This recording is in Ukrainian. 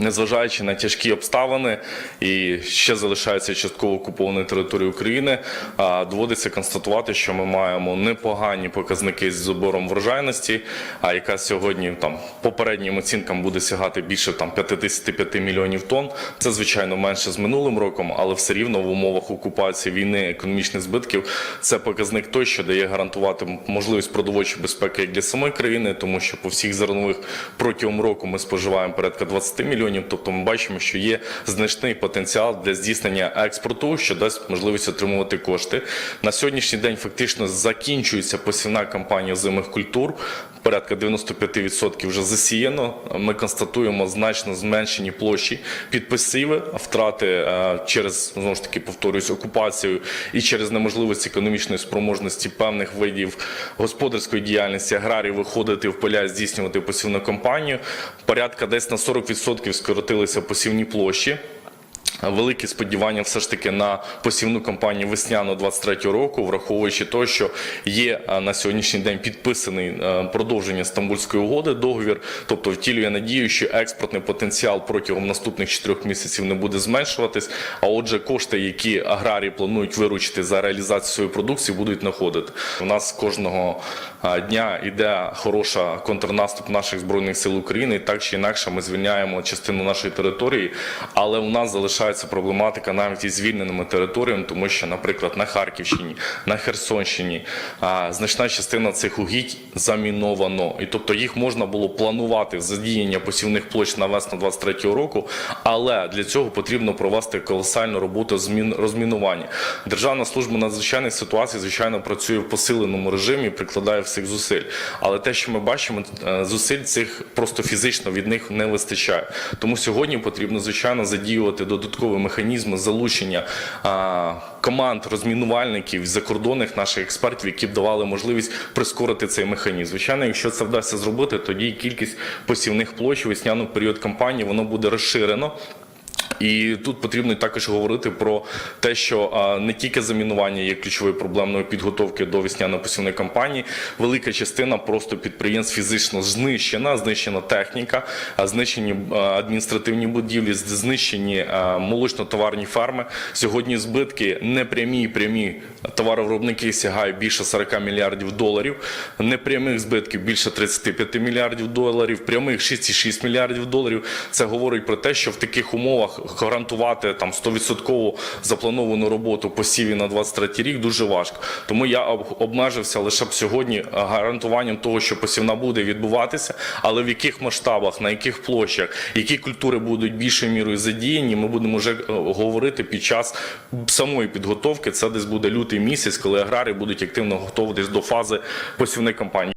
Незважаючи на тяжкі обставини і ще залишається частково окупованої території України, доводиться констатувати, що ми маємо непогані показники з забором врожайності, а яка сьогодні там попереднім оцінкам буде сягати більше там 55 мільйонів тонн. Це звичайно менше з минулим роком, але все рівно в умовах окупації війни економічних збитків це показник той, що дає гарантувати можливість продовольчої безпеки як для самої країни, тому що по всіх зернових протягом року ми споживаємо порядка 20 мільйонів. Тобто, ми бачимо, що є значний потенціал для здійснення експорту, що дасть можливість отримувати кошти. На сьогоднішній день фактично закінчується посівна кампанія зимих культур. Порядка 95% вже засіяно. Ми констатуємо значно зменшені площі під посіви, втрати е, через знову ж таки повторюсь окупацію і через неможливість економічної спроможності певних видів господарської діяльності аграрів виходити в поля здійснювати посівну кампанію. Порядка десь на 40% скоротилися посівні площі. Великі сподівання все ж таки на посівну кампанію весняну 23 року, враховуючи те, що є е, на сьогоднішній день підписаний е, продовження Стамбульської угоди договір, тобто втілює надію, що експортний потенціал протягом наступних 4 місяців не буде зменшуватись. А отже, кошти, які аграрії планують виручити за реалізацію своєї продукції, будуть знаходити. У нас кожного дня йде хороша контрнаступ наших збройних сил України. І так чи інакше ми звільняємо частину нашої території, але у нас залишається проблематика навіть із звільненими територіями, тому що, наприклад, на Харківщині, на Херсонщині значна частина цих угідь заміновано, і тобто їх можна було планувати задіяння посівних площ на весну 23 року, але для цього потрібно провести колосальну роботу змін розмінування. Державна служба надзвичайних ситуацій, звичайно, працює в посиленому режимі, прикладає всіх зусиль. Але те, що ми бачимо, е, зусиль цих просто фізично від них не вистачає. Тому сьогодні потрібно звичайно задіювати додаткові механізми залучення команд розмінувальників закордонних наших експертів, які б давали можливість прискорити цей механізм. Звичайно, якщо це вдасться зробити, тоді кількість посівних площ у весняний період кампанії воно буде розширено. І тут потрібно також говорити про те, що не тільки замінування є ключовою проблемною підготовки до весняної посівної кампанії. Велика частина просто підприємств фізично знищена, знищена техніка, знищені адміністративні будівлі, знищені молочно-товарні ферми. Сьогодні збитки непрямі і прямі товаровиробники сягають більше 40 мільярдів доларів, непрямих збитків більше 35 мільярдів доларів, прямих 6,6 мільярдів доларів. Це говорить про те, що в таких умовах гарантувати там 100% заплановану роботу посіві на 23 рік дуже важко. Тому я об- обмежився лише б сьогодні е, гарантуванням того, що посівна буде відбуватися, але в яких масштабах, на яких площах, які культури будуть більшою мірою задіяні, ми будемо вже е, говорити під час самої підготовки. Це десь буде лютий місяць, коли аграрії будуть активно готуватись до фази посівної кампанії.